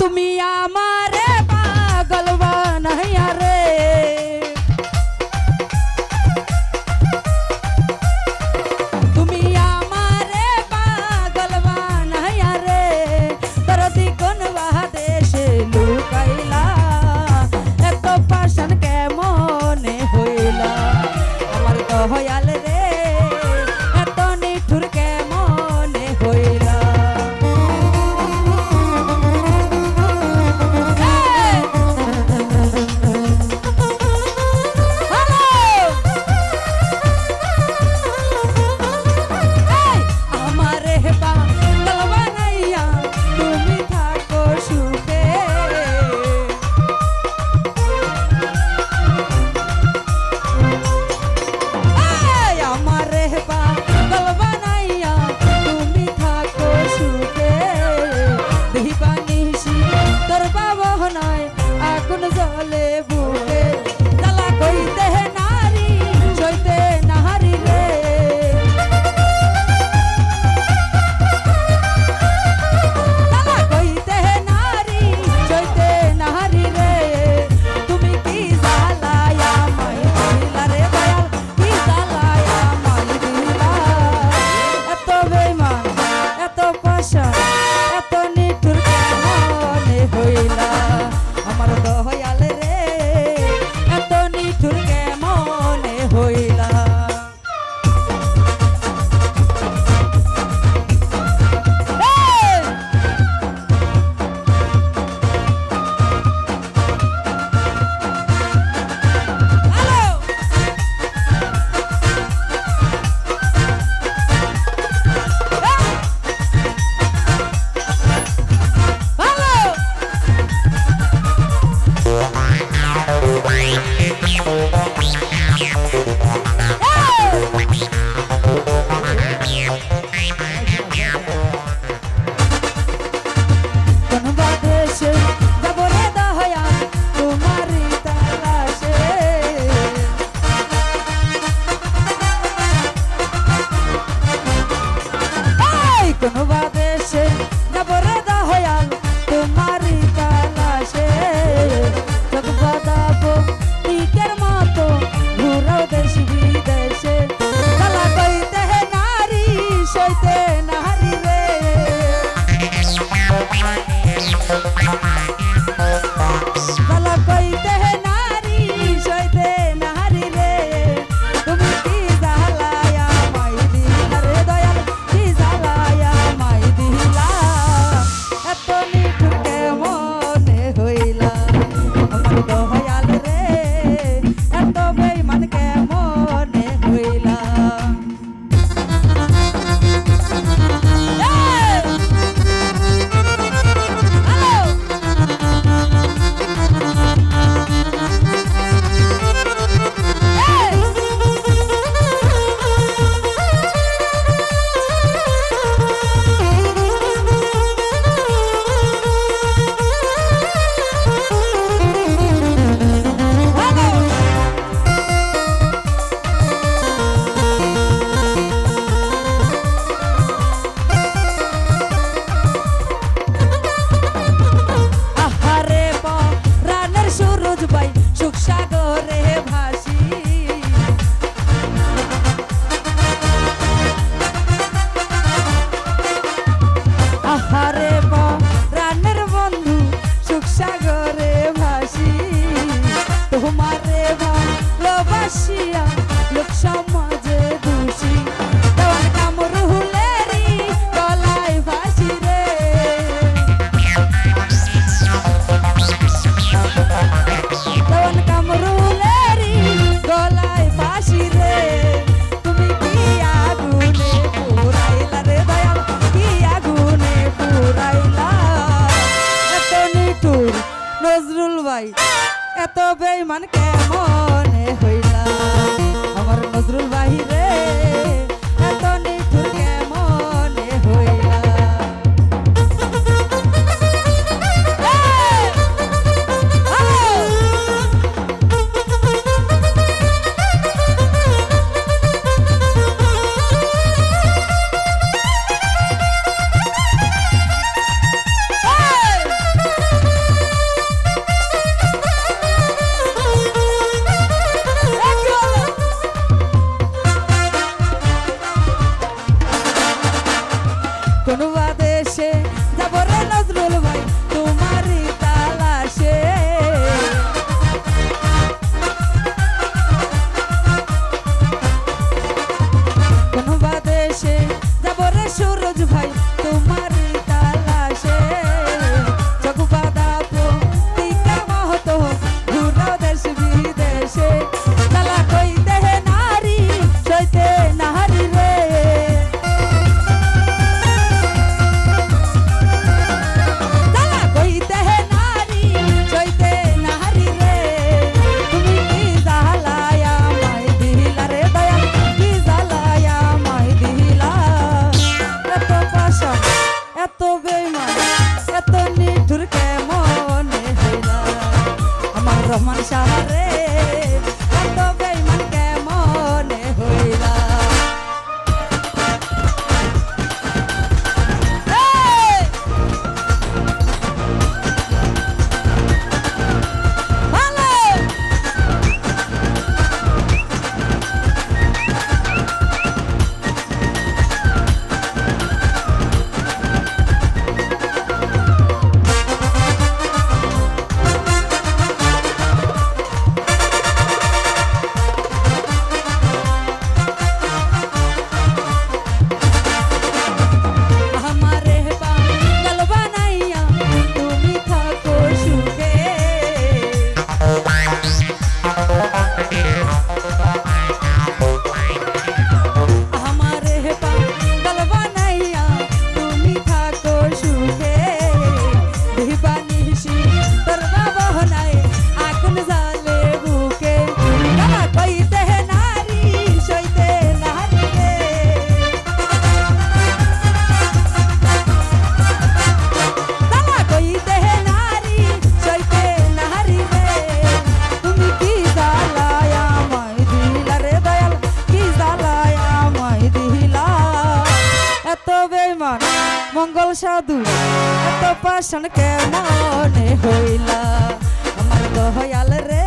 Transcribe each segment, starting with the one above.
তুমি আমারে বেইমান কেমন হইলা আমার নজরুল ভাই মঙ্গল সাধু এত পাশন কেমনে হইলা? আমার দহয়াল রে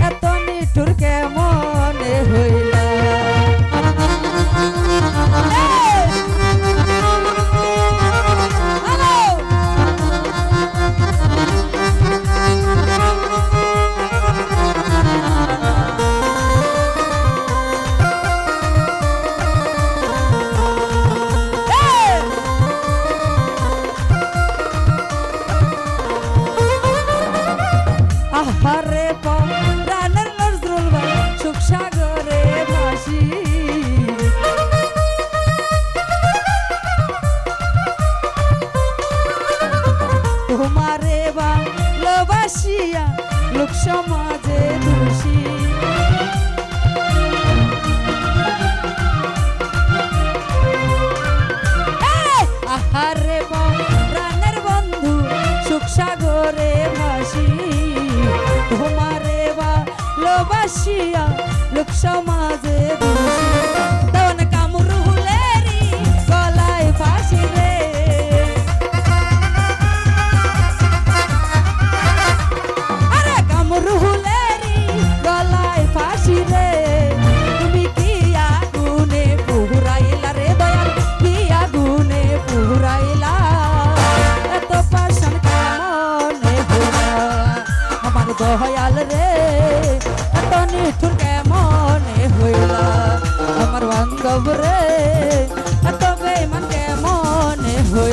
এত মিঠুর কে আসিয়া লোক সমাজে দোষী। আহারে প্রাণের বন্ধু, সুখ সাগরে ভাসি। তোমারে বা লোবাসিয়া লোক সমাজে দোষী।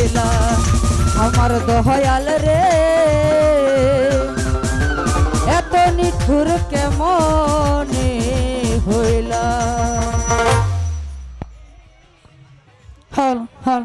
কইলা আমার দহয়াল রে। এত নিঠুর কেমন হইলা? হল হল।